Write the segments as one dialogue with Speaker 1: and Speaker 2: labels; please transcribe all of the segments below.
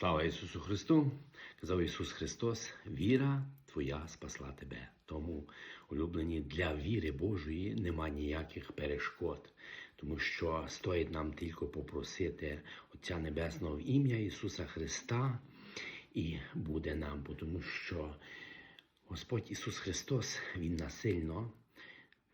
Speaker 1: Слава Ісусу Христу! Казав Ісус Христос, віра Твоя спасла тебе. Тому, улюблені, для віри Божої нема ніяких перешкод, тому що стоїть нам тільки попросити Отця Небесного в ім'я Ісуса Христа, і буде нам, тому що Господь Ісус Христос, Він насильно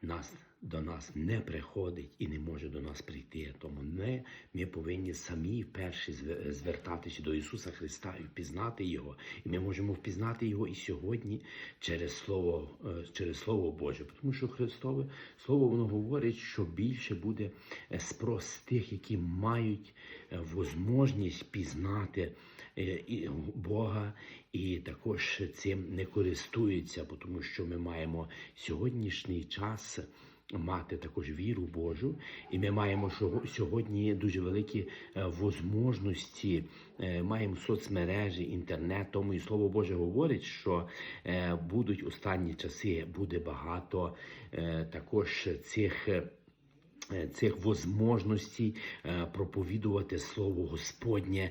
Speaker 1: нас до нас не приходить і не може до нас прийти. Тому ми, ми повинні самі перші звертатися до Ісуса Христа і впізнати Його. І ми можемо впізнати Його і сьогодні через Слово, е, через Слово Боже. Тому що Христове Слово воно говорить, що більше буде е, спрос тих, які мають е, возможність пізнати е, Бога, і також цим не користуються, тому що ми маємо сьогоднішній час. Мати також віру Божу, і ми маємо сьогодні дуже великі е, возможності, е, маємо соцмережі, інтернет. Тому і слово Боже говорить, що е, будуть останні часи, буде багато також цих. Цих возможностей проповідувати слово Господнє,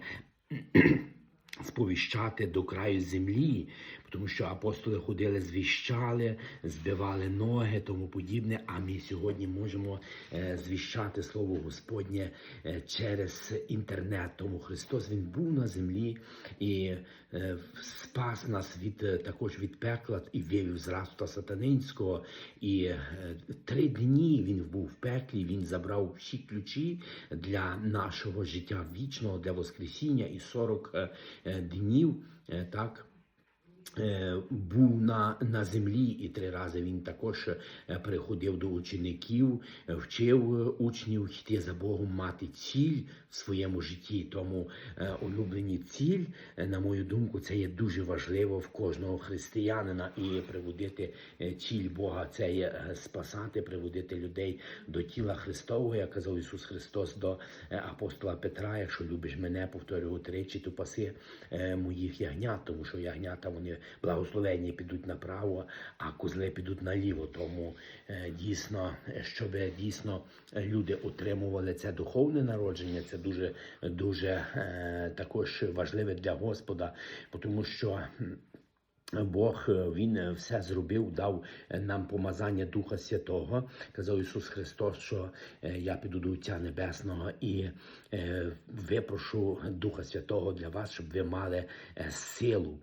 Speaker 1: сповіщати до краю землі, тому що апостоли ходили, звіщали, збивали ноги, тому подібне. А ми сьогодні можемо е, звіщати слово Господнє е, через інтернет. Тому Христос Він був на землі і е, спас нас від також від пекла і вивів з рабства сатанинського. І три дні він був в пеклі. Він забрав всі ключі для нашого життя вічного, для Воскресіння, і 40 е, е, днів е, так. Е, Був на, на землі, і три рази він також е, приходив до учеників, е, вчив учнів йти за Богом, мати ціль в своєму житті. Тому улюблені ціль, на мою думку, це є дуже важливо в кожного християнина і приводити ціль Бога. Це є спасати, приводити людей до тіла Христового, як казав Ісус Христос до апостола Петра. Якщо любиш мене, повторюю тричі, то паси моїх ягнят, тому що ягнята вони благословені підуть направо, а козли підуть наліво. Тому е, дійсно, щоб дійсно люди отримували це духовне народження, це дуже дуже е, також важливе для Господа, тому що. Бог е, він е, все зробив, дав е, нам помазання Духа Святого. Казав Ісус Христос, що я піду до Отця Небесного і випрошу Духа Святого для вас, щоб ви мали силу.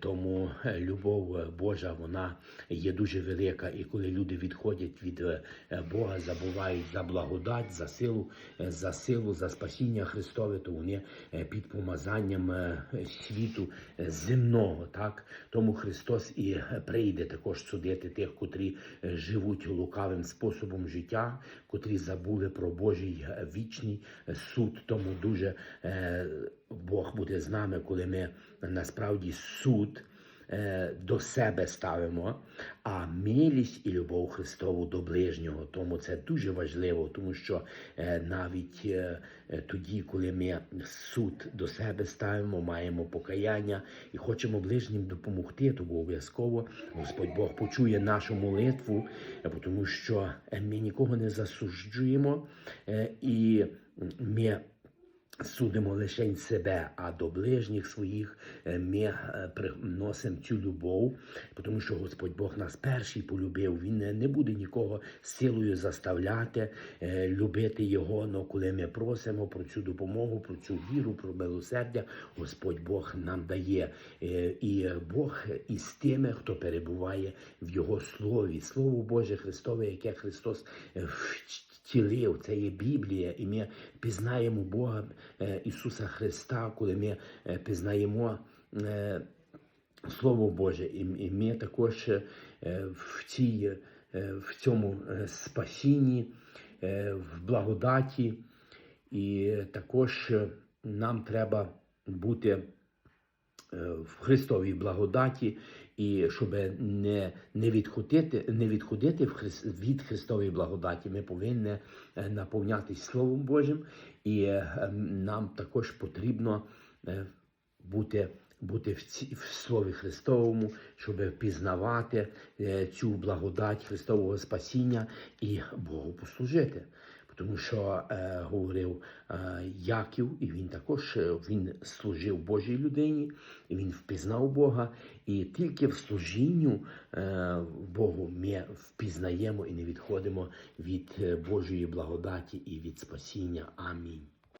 Speaker 1: Тому любов Божа вона є дуже велика. І коли люди відходять від Бога, забувають за благодать, за силу, за силу, за спасіння Христове, то вони під помазанням світу земного. Так тому Христос і прийде також судити тих, котрі е, живуть лукавим способом життя, котрі забули про Божий е, вічний е, суд. Тому дуже Бог буде з нами, коли ми насправді суд до себе ставимо, а милість і любов Христову до ближнього. Тому це дуже важливо, тому що е, навіть е, е, тоді, коли ми суд до себе ставимо, маємо покаяння і хочемо ближнім допомогти, то обов'язково Господь Бог почує нашу молитву, е, тому що е, ми нікого не засуджуємо е, і ми. Судимо лише себе, а до ближніх своїх е, ми е, приносимо цю любов, тому що Господь Бог нас перший полюбив. Він не- буде нікого силою заставляти е, любити Його. Но коли ми просимо про цю допомогу, про цю віру, про милосердя, Господь Бог нам дає. І Бог із тими, хто перебуває в Його слові. Слово Боже Христове, яке Христос втілив, це є Біблія, і ми пізнаємо Бога Ісуса Христа, коли ми е, пізнаємо е, Слово Боже, і, ми також е, в, цій, е, в цьому е, спасінні, е, в благодаті, і також е, нам треба бути е, в Христовій благодаті, і щоб не, не відходити, не відходити від Христової благодаті, ми повинні е, наповнятись Словом Божим, і е, нам також потрібно е, бути. Бути в, ці, в Слові Христовому, щоб пізнавати е, цю благодать Христового спасіння і Богу послужити. Тому що е, говорив е, Яків, і він також е, він служив Божій людині, і він впізнав Бога. І тільки в служінню е, Богу ми впізнаємо і не відходимо від е, Божої благодаті і від спасіння. Амінь.